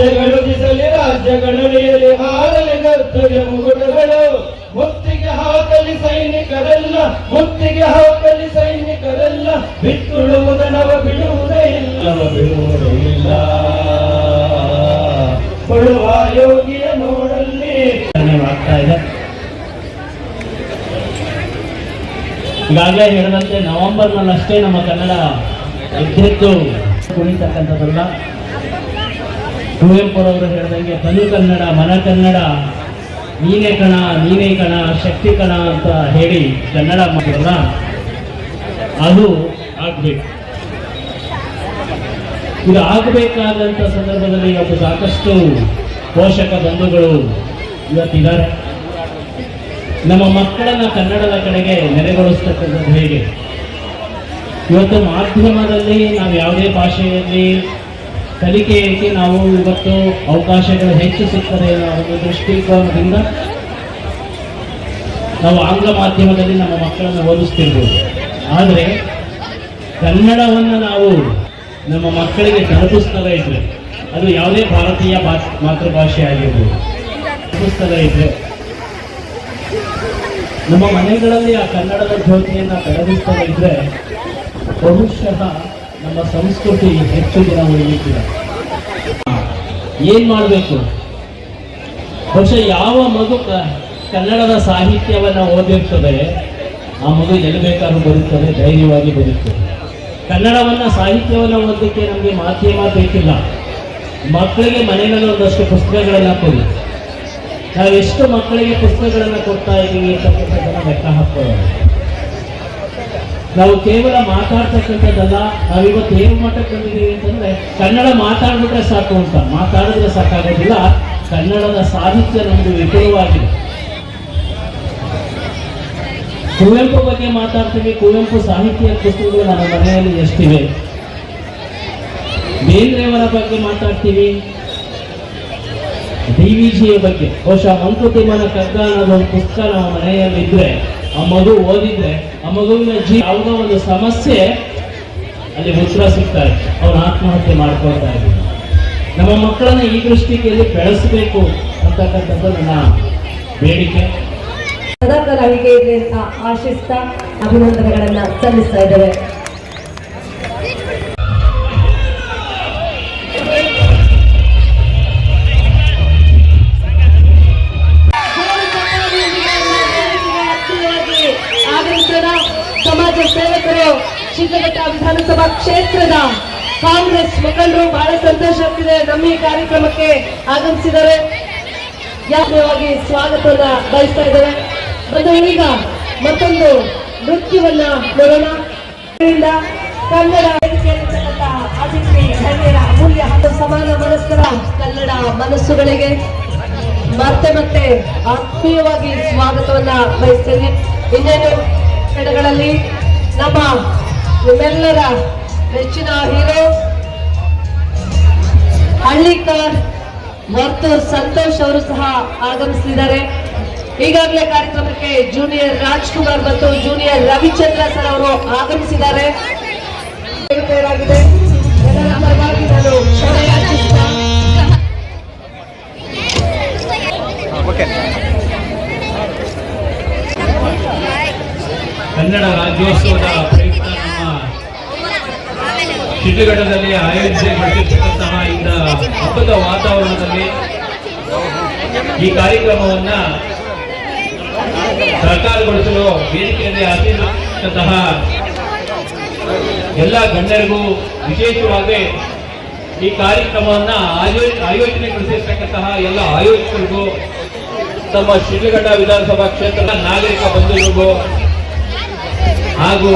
ರಾಜ್ಯಗಳು ದಿಸಲಿ ರಾಜ್ಯಗಳು ನೀಲಿ ಹಾರಲಿ ಕರ್ತವ್ಯ ಮುಗುಟಗಳು ಮುತ್ತಿಗೆ ಹಾಕಲಿ ಸೈನಿಕರೆಲ್ಲ ಮುತ್ತಿಗೆ ಹಾಕಲಿ ಸೈನಿಕರೆಲ್ಲ ಬಿಟ್ಟುಳುವುದನವ ಬಿಡುವುದೇ ಇಲ್ಲ. ಬಿಡುವುದೇ ಇಲ್ಲ. ಕೊಡುವ ಯೋಗಿಯ ನೋಡಲ್ಲಿ ಆಗ್ತಾ ಇದೆ ಈಗಾಗಲೇ ಹೇಳಿದಂತೆ ನವೆಂಬರ್ನಲ್ಲಷ್ಟೇ ನಮ್ಮ ಕನ್ನಡ ಎದ್ದೆದ್ದು. ಕುಣಿತಕ್ಕಂಥದ್ದಲ್ಲ. ಕುವೆಂಪುರವರು ಹೇಳ್ದಂಗೆ, ತನು ಕನ್ನಡ, ಮನ ಕನ್ನಡ, ನೀನೇ ಕಣ ನೀನೇ ಕಣ, ಶಕ್ತಿ ಕಣ ಅಂತ ಹೇಳಿ ಕನ್ನಡ ಮಾಡೋಣ ಅದು ಆಗ್ಬೇಕು. ಇದು ಆಗಬೇಕಾದಂಥ ಸಂದರ್ಭದಲ್ಲಿ ಇವತ್ತು ಸಾಕಷ್ಟು ಪೋಷಕ ಬಂಧುಗಳು ಇವತ್ತಿದ್ದಾರೆ. ನಮ್ಮ ಮಕ್ಕಳನ್ನ ಕನ್ನಡದ ಕಡೆಗೆ ನೆಲೆಗೊಳಿಸ್ತಕ್ಕಂಥದ್ದು ಹೇಗೆ? ಇವತ್ತು ಮಾಧ್ಯಮದಲ್ಲಿ ನಾವು ಯಾವುದೇ ಭಾಷೆಯಲ್ಲಿ ಕಲಿಕೆಗೆ ನಾವು ಇವತ್ತು ಅವಕಾಶಗಳು ಹೆಚ್ಚು ಸಿಗ್ತದೆ ಅನ್ನೋ ದೃಷ್ಟಿಕೋನದಿಂದ ನಾವು ಆಂಗ್ಲ ಮಾಧ್ಯಮದಲ್ಲಿ ನಮ್ಮ ಮಕ್ಕಳನ್ನು ಓದಿಸ್ತಿರ್ಬೋದು. ಆದರೆ ಕನ್ನಡವನ್ನು ನಾವು ನಮ್ಮ ಮಕ್ಕಳಿಗೆ ತಲುಪಿಸ್ತದೆ ಇದ್ರೆ ಅದು ಯಾವುದೇ ಭಾರತೀಯ ಮಾತೃಭಾಷೆ ಆಗಿರ್ಬೋದು. ತಲುಪಿಸ್ತದೆ ಇದ್ರೆ ನಮ್ಮ ಮನೆಗಳಲ್ಲಿ ಆ ಕನ್ನಡದ ಜ್ಯೋತಿಯನ್ನು ಬೆಳಗಿಸ್ತಲೇ ಇದ್ರೆ ಬಹುಶಃ ನಮ್ಮ ಸಂಸ್ಕೃತಿ ಹೆಚ್ಚು ದಿನ ಉಳಿಯುತ್ತಿಲ್ಲ. ಏನ್ ಮಾಡಬೇಕು? ಬಹುಶಃ ಯಾವ ಮಗು ಕನ್ನಡದ ಸಾಹಿತ್ಯವನ್ನು ಓದಿರ್ತದೆ, ಆ ಮಗು ಎಲ್ಲಿ ಬೇಕಾದ್ರೂ ಬರುತ್ತದೆ ಧೈರ್ಯವಾಗಿ ಬರುತ್ತದೆ ಕನ್ನಡವನ್ನ ಸಾಹಿತ್ಯವನ್ನು ಓದಲಿಕ್ಕೆ ನಮಗೆ ಮಾಧ್ಯಮ ಬೇಕಿಲ್ಲ. ಮಕ್ಕಳಿಗೆ ಮನೆಯಲ್ಲಿ ಒಂದಷ್ಟು ಪುಸ್ತಕಗಳನ್ನು ಕೊಡಿ. ನಾವೆಷ್ಟು ಮಕ್ಕಳಿಗೆ ಪುಸ್ತಕಗಳನ್ನು ಕೊಡ್ತಾ ಇದ್ದೀವಿ ಅಂತಕ್ಕಂಥದ್ದನ್ನ ಲೆಕ್ಕ ಹಾಕೊಳ್ಳೋಣ ನಾವು ಕೇವಲ ಮಾತಾಡ್ತಕ್ಕಂಥದ್ದಲ್ಲ ನಾವಿವತ್ತು ಏನು ಮಟ್ಟಕ್ಕೆ ಬಂದಿದ್ದೀವಿ ಅಂತಂದ್ರೆ, ಕನ್ನಡ ಮಾತಾಡ್ಬಿಟ್ರೆ ಸಾಕು ಅಂತ. ಮಾತಾಡಿದ್ರೆ ಸಾಕಾಗೋದಿಲ್ಲ. ಕನ್ನಡದ ಸಾಹಿತ್ಯ ನಮ್ಮದು ವಿಪುಲವಾಗಿದೆ. ಕುವೆಂಪು ಬಗ್ಗೆ ಮಾತಾಡ್ತೀವಿ. ಕುವೆಂಪು ಸಾಹಿತ್ಯ ಪುಸ್ತಕಗಳು ನಮ್ಮ ಮನೆಯಲ್ಲಿ ಎಷ್ಟಿವೆ? ಬೇಂದ್ರೆಯವರ ಬಗ್ಗೆ ಮಾತಾಡ್ತೀವಿ. ಡಿ ವಿ ಬಗ್ಗೆ. ಬಹುಶಃ ಮಂಕುತಿಮ್ಮನ ಕಗ್ಗ ಅನ್ನೋದು ಒಂದು ಪುಸ್ತಕ ನಮ್ಮ ಮನೆಯಲ್ಲಿ ಇದ್ರೆ ಆ ಮಗು ಓದಿದ್ರೆ, ಆ ಮಗುವಿನ ಜೀವ ಯಾವುದೋ ಒಂದು ಸಮಸ್ಯೆ ಅಲ್ಲಿ ಉತ್ತರ ಸಿಗ್ತಾರೆ ಅವ್ರು ಆತ್ಮಹತ್ಯೆ ಮಾಡ್ಕೊಳ್ತಾ ಇದ್ದಾರೆ ನಮ್ಮ ಮಕ್ಕಳನ್ನ ಈ ದೃಷ್ಟಿಕೆಯಲ್ಲಿ ಬೆಳೆಸಬೇಕು ಅಂತಕ್ಕಂಥದ್ದು ನನ್ನ ಬೇಡಿಕೆ. ಸದಾ ಇರಲಿ ಅಂತ ಆಶಿಸ್ತಾ ಅಭಿನಂದನೆಗಳನ್ನ ಸಲ್ಲಿಸ್ತಾ ಇದ್ದೇವೆ. ಶಿಡ್ಲಘಟ್ಟ ವಿಧಾನಸಭಾ ಕ್ಷೇತ್ರದ ಕಾಂಗ್ರೆಸ್ ಮುಖಂಡರು ಬಹಳ ಸಂತೋಷ ಆಗ್ತಿದೆ. ನಮ್ಮ ಈ ಕಾರ್ಯಕ್ರಮಕ್ಕೆ ಆಗಮಿಸಿದ್ದಾರೆ. ಯಾತ್ರೆಯಾಗಿ ಸ್ವಾಗತವನ್ನ ಬಯಸ್ತಾ ಇದ್ದಾರೆ. ಮತ್ತು ಈಗ ಮತ್ತೊಂದು ನೃತ್ಯವನ್ನ ನೋಡೋಣ. ಕನ್ನಡ ಅತಿಥಿ ಗಣ್ಯರ ಅಮೂಲ್ಯ ಹಾಗೂ ಸಮಾನ ಮನಸ್ಕರ ಕನ್ನಡ ಮನಸ್ಸುಗಳಿಗೆ ಮತ್ತೆ ಮತ್ತೆ ಆತ್ಮೀಯವಾಗಿ ಸ್ವಾಗತವನ್ನ ಬಯಸ್ತೇನೆ. ಇನ್ನೇನು ಕಡೆಗಳಲ್ಲಿ ನಮ್ಮ ನಿಮ್ಮೆಲ್ಲರ ನೆಚ್ಚಿನ ಹೀರೋ ಹಳ್ಳಿಕಾರ್ ಮತ್ತು ಸಂತೋಷ್ ಅವರು ಸಹ ಆಗಮಿಸಿದ್ದಾರೆ. ಈಗಾಗಲೇ ಕಾರ್ಯಕ್ರಮಕ್ಕೆ ಜೂನಿಯರ್ ರಾಜ್ಕುಮಾರ್ ಮತ್ತು ಜೂನಿಯರ್ ರವಿಚಂದ್ರ ಸರ್ ಅವರು ಆಗಮಿಸಿದ್ದಾರೆ. ಕನ್ನಡ ರಾಜ್ಯೋತ್ಸವದ ಶಿಡ್ಲಘಟ್ಟದಲ್ಲಿ ಆಯೋಜಿಸಲ್ಪಟ್ಟಿರ್ತಕ್ಕಂತಹ ಇಂದ ಹಬ್ಬದ ವಾತಾವರಣದಲ್ಲಿ ಈ ಕಾರ್ಯಕ್ರಮವನ್ನ ಸರ್ಕಾರಗೊಳಿಸಲು ವೇದಿಕೆಯಲ್ಲಿ ಹಾಕಿರ್ತಕ್ಕಂತಹ ಎಲ್ಲ ಗಣ್ಯರಿಗೂ ವಿಶೇಷವಾಗಿ ಈ ಕಾರ್ಯಕ್ರಮವನ್ನ ಆಯೋ, ಆಯೋಜನೆಗೊಳಿಸಿರ್ತಕ್ಕಂತಹ ಎಲ್ಲ ಆಯೋಜಕರಿಗೂ, ತಮ್ಮ ಶಿಡ್ಲಘಟ್ಟ ವಿಧಾನಸಭಾ ಕ್ಷೇತ್ರದ ನಾಗರಿಕ ಬಂಧುಗಳಿಗೂ ಹಾಗೂ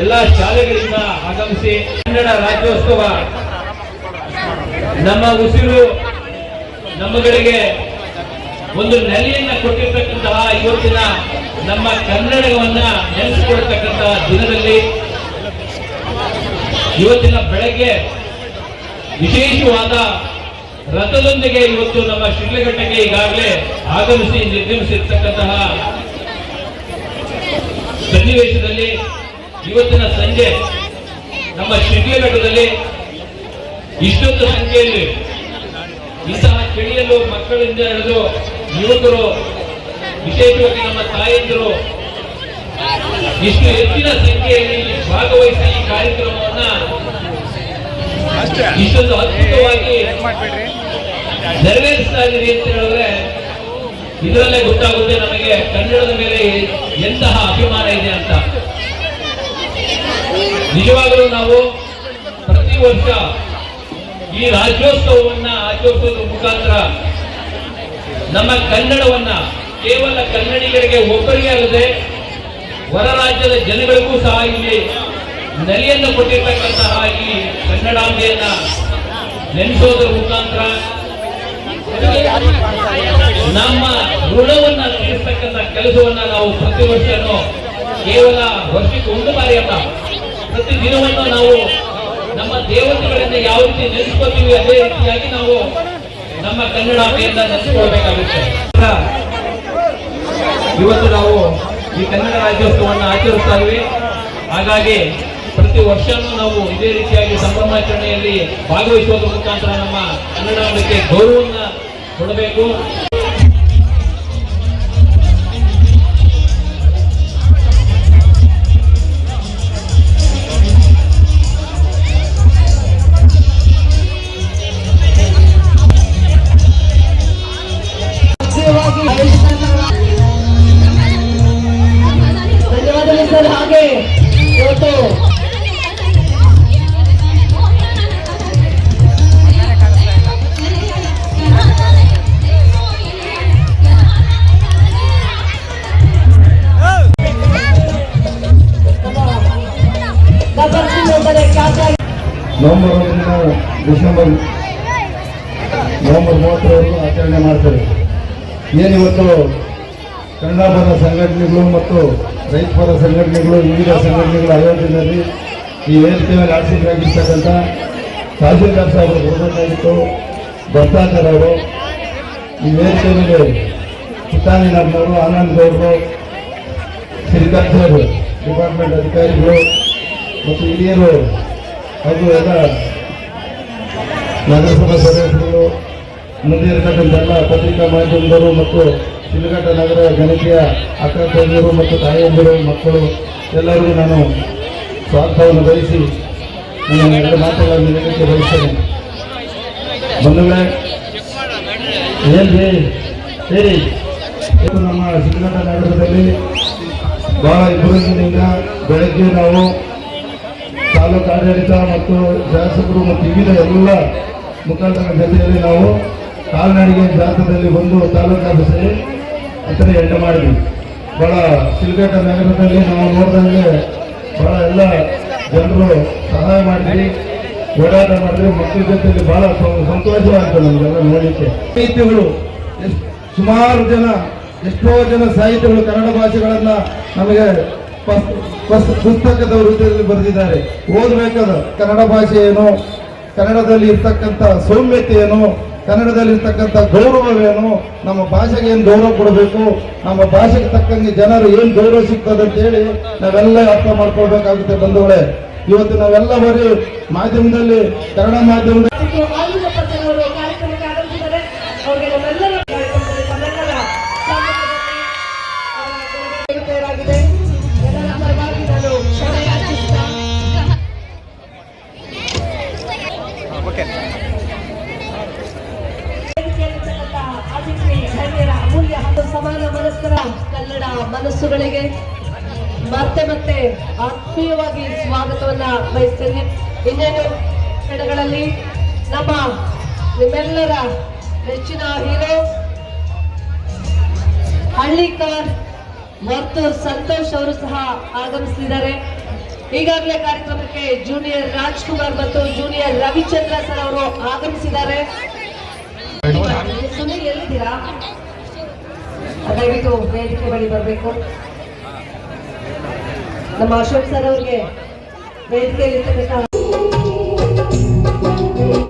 ಎಲ್ಲ ಶಾಲೆಗಳಿಂದ ಆಗಮಿಸಿ ಕನ್ನಡ ರಾಜ್ಯೋತ್ಸವ. ನಮ್ಮ ಉಸಿರು ನಮ್ಮಗಳಿಗೆ ಒಂದು ನೆಲೆಯನ್ನ ಕೊಟ್ಟಿರ್ತಕ್ಕಂತಹ ಇವತ್ತಿನ ನಮ್ಮ ಕನ್ನಡವನ್ನ ನೆನೆಸಿಕೊಳ್ತಕ್ಕಂತಹ ದಿನದಲ್ಲಿ ಇವತ್ತಿನ ಬೆಳಗ್ಗೆ ವಿಶೇಷವಾದ ರಥದೊಂದಿಗೆ ಇವತ್ತು ನಮ್ಮ ಶಿಡ್ಲಘಟ್ಟಕ್ಕೆ ಈಗಾಗಲೇ ಆಗಮಿಸಿ ನಿರ್ಗಮಿಸಿರ್ತಕ್ಕಂತಹ ಸನ್ನಿವೇಶದಲ್ಲಿ ಇವತ್ತಿನ ಸಂಜೆ ನಮ್ಮ ಶಿಡ್ಲಘಟ್ಟದಲ್ಲಿ ಇಷ್ಟೊಂದು ಸಂಖ್ಯೆಯಲ್ಲಿ ಇಂತಹ ಚಳಿಯಲ್ಲೂ ಮಕ್ಕಳಿಂದ ಹಿಡಿದು ಯುವಕರು ವಿಶೇಷವಾಗಿ ನಮ್ಮ ತಾಯಂದಿರು ಇಷ್ಟು ಹೆಚ್ಚಿನ ಸಂಖ್ಯೆಯಲ್ಲಿ ಭಾಗವಹಿಸಿ ಈ ಕಾರ್ಯಕ್ರಮವನ್ನ ಇಷ್ಟೊಂದು ಅದ್ಭುತವಾಗಿ ನೆರವೇರಿಸ್ತಾ ಇದ್ದೀರಿ ಅಂತ ಹೇಳಿದ್ರೆ ಇದರಲ್ಲೇ ಗೊತ್ತಾಗುತ್ತೆ ನಮಗೆ ಕನ್ನಡದ ಮೇಲೆ ಎಂತಹ ಅಭಿಮಾನ ಇದೆ ಅಂತ. ನಿಜವಾಗಲೂ ನಾವು ಪ್ರತಿ ವರ್ಷ ಈ ರಾಜ್ಯೋತ್ಸವವನ್ನ ಆಚರಿಸೋದ್ರ ಮುಖಾಂತರ ನಮ್ಮ ಕನ್ನಡವನ್ನ, ಕೇವಲ ಕನ್ನಡಿಗರಿಗೆ ಒಬ್ಬರಿಗೆ ಅಲ್ಲದೆ ಹೊರ ರಾಜ್ಯದ ಜನಗಳಿಗೂ ಸಹ ಇಲ್ಲಿ ನೆಲೆಯನ್ನು ಕೊಟ್ಟಿರ್ತಕ್ಕಂತಹ ಈ ಕನ್ನಡಾಂಬೆಯನ್ನ ನೆನೆಸೋದ್ರ ಮುಖಾಂತರ ನಮ್ಮ ಋಣವನ್ನ ತೀರಿಸ್ತಕ್ಕಂಥ ಕೆಲಸವನ್ನ ನಾವು ಪ್ರತಿ ವರ್ಷನೂ ಕೇವಲ ವರ್ಷಕ್ಕೆ ಒಂದು ಬಾರಿ ಅಲ್ಲ ಪ್ರತಿ ದಿನವನ್ನು ನಾವು ನಮ್ಮ ದೇವತೆಗಳಿಂದ ಯಾವ ರೀತಿ ನೆನೆಸ್ಕೋತೀವಿ ಅದೇ ರೀತಿಯಾಗಿ ನಾವು ನಮ್ಮ ಕನ್ನಡ ಕನ್ನಡಾಂಬೆಯನ್ನ ನೆನೆಸ್ಕೊಳ್ಬೇಕಾಗುತ್ತೆ ಇವತ್ತು ನಾವು ಈ ಕನ್ನಡ ರಾಜ್ಯೋತ್ಸವವನ್ನು ಆಚರಿಸ್ತಾ ಇದ್ವಿ ಹಾಗಾಗಿ ಪ್ರತಿ ವರ್ಷನೂ ನಾವು ಇದೇ ರೀತಿಯಾಗಿ ಸಂಭ್ರಮಾಚರಣೆಯಲ್ಲಿ ಭಾಗವಹಿಸೋದ್ರ ಮುಖಾಂತರ ನಮ್ಮ ಕನ್ನಡಕ್ಕೆ ಗೌರವವನ್ನು ಕೊಡಬೇಕು. ನವೆಂಬರ್ ಡಿಸೆಂಬರ್ ನವೆಂಬರ್ ಮೂವತ್ತರವರೆಗೂ ಆಚರಣೆ ಮಾಡ್ತಾರೆ ಏನಿವತ್ತು ಕನ್ನಡ ಪರ ಸಂಘಟನೆಗಳು ಮತ್ತು ರೈತ ಪರ ಸಂಘಟನೆಗಳು, ವಿವಿಧ ಸಂಘಟನೆಗಳ ಆಯೋಜನೆಯಲ್ಲಿ ಈ ವೇದಿಕೆ ಮೇಲೆ ಆಸಕ್ತರಾಗಿರ್ತಕ್ಕಂಥ ತಹಸೀಲ್ದಾರ್ ಸಾಹೇಬರು ಬರಬೇಕಾಗಿತ್ತು ಅವರು, ಈ ವೇದಿಕೆ ಮೇಲೆ ಪುತ್ತಾನಿನವರು ಆನಂದ್ ಗೌಡರು ಸಿರಿಕಾಚಾರ್ ಡಿಪಾರ್ಟ್ಮೆಂಟ್ ಅಧಿಕಾರಿಗಳು ಮತ್ತು ಹಿರಿಯರು ಹಾಗೂ ಎಲ್ಲ ನಗರಸಭಾ ಸದಸ್ಯರು, ಮುಂದೆ ಇರತಕ್ಕಂಥ ಎಲ್ಲ ಪತ್ರಿಕಾ ಮಾಧ್ಯಮದವರು ಮತ್ತು ಶಿಲಘಟ್ಟ ನಗರ ಜನತೆಯ ಅಕ್ಕ ಮತ್ತು ತಾಯಿಯಂದಿರು ಮಕ್ಕಳು, ಎಲ್ಲರಿಗೂ ನಾನು ಸ್ವಾಗತವನ್ನು ಬಯಸಿ ನನ್ನ ಎರಡು ಮಾತುಗಳನ್ನು ನೀಡಲಿಕ್ಕೆ ಬಯಸ್ತೇನೆ. ಬಂಧುಗಳೇ ಏನ್ರಿ ಹೇಳಿ ನಮ್ಮ ಶಿಲಘಟ್ಟ ನಗರದಲ್ಲಿ ಬಹಳ ಇಬ್ಬರು ಬೆಳಗ್ಗೆ ನಾವು ತಾಲೂಕು ಆಡಳಿತ ಮತ್ತು ಶಾಸಕರು ಮತ್ತು ವಿವಿಧ ಎಲ್ಲ ಮುಖಾಂತರ ಜೊತೆಯಲ್ಲಿ ನಾವು ಕಾಲ್ನಡಿಗೆ ಜಾತ್ರದಲ್ಲಿ ಬಂದು ತಾಲೂಕು ಆಫೀಸಲ್ಲಿ ಅತರೆ ಎಂಡ ಮಾಡಿದ್ವಿ. ಬಹಳ ಸಿಲ್ಗೇಟ ನಗರದಲ್ಲಿ ನಾವು ನೋಡಿದಂಗೆ ಬಹಳ ಎಲ್ಲ ಜನರು ಸಹಾಯ ಮಾಡಿದ್ವಿ, ಓಡಾಟ ಮಾಡಿದ್ವಿ, ಮಕ್ಕಳ ಜೊತೆಯಲ್ಲಿ ಬಹಳ ಸಂತೋಷವಾಗ್ತದೆ ನಮಗೆಲ್ಲ ನೋಡಲಿಕ್ಕೆ. ಸಾಹಿತ್ಯಗಳು ಎಷ್ಟು ಸುಮಾರು ಜನ, ಎಷ್ಟೋ ಜನ ಸಾಹಿತ್ಯಗಳು ಕನ್ನಡ ಭಾಷೆಗಳನ್ನು ನಮಗೆ ಪುಸ್ತಕದ ವೃತ್ತದಲ್ಲಿ ಬರೆದಿದ್ದಾರೆ. ಓದಬೇಕಾದ ಕನ್ನಡ ಭಾಷೆ ಏನು? ಕನ್ನಡದಲ್ಲಿ ಇರ್ತಕ್ಕಂಥ ಸೌಮ್ಯತೆ ಏನು? ಕನ್ನಡದಲ್ಲಿ ಇರ್ತಕ್ಕಂಥ ಗೌರವವೇನು ನಮ್ಮ ಭಾಷೆಗೆ ಏನು ಗೌರವ ಕೊಡಬೇಕು? ನಮ್ಮ ಭಾಷೆಗೆ ತಕ್ಕಂಗೆ ಜನರು ಏನು ಗೌರವ ಸಿಗ್ತದೆ ಅಂತ ಹೇಳಿ ನಾವೆಲ್ಲ ಅರ್ಥ ಮಾಡ್ಕೊಳ್ಬೇಕಾಗುತ್ತೆ ಬಂಧುಗಳೇ. ಇವತ್ತು ನಾವೆಲ್ಲ ಬರೀ ಮಾಧ್ಯಮದಲ್ಲಿ ಕನ್ನಡ ಮಾಧ್ಯಮದಲ್ಲಿ ಮನಸ್ಸುಗಳಿಗೆ ಮತ್ತೆ ಮತ್ತೆ ಆತ್ಮೀಯವಾಗಿ ಸ್ವಾಗತವನ್ನ ಬಯಸ್ತೇನೆ ಇನ್ನೇನು ಕಡೆಗಳಲ್ಲಿ ನಮ್ಮ ನಿಮ್ಮೆಲ್ಲರ ನೆಚ್ಚಿನ ಹೀರೋ ಹಳ್ಳಿಕಾರ್ ಮತ್ತು ಸಂತೋಷ್ ಅವರು ಸಹ ಆಗಮಿಸಿದ್ದಾರೆ. ಈಗಾಗಲೇ ಕಾರ್ಯಕ್ರಮಕ್ಕೆ ಜೂನಿಯರ್ ರಾಜ್ಕುಮಾರ್ ಮತ್ತು ಜೂನಿಯರ್ ರವಿಚಂದ್ರ ಸರ್ ಅವರು ಆಗಮಿಸಿದ್ದಾರೆ. ಸುನೀಲ್ ಎಲ್ಲಿದ್ದೀರಾ? ದಯವಿಟ್ಟು ವೇದಿಕೆ ಬಳಿ ಬರಬೇಕು. ನಮ್ಮ ಅಶೋಕ್ ಸರ್ ಅವ್ರಿಗೆ ವೇದಿಕೆಯಲ್ಲಿ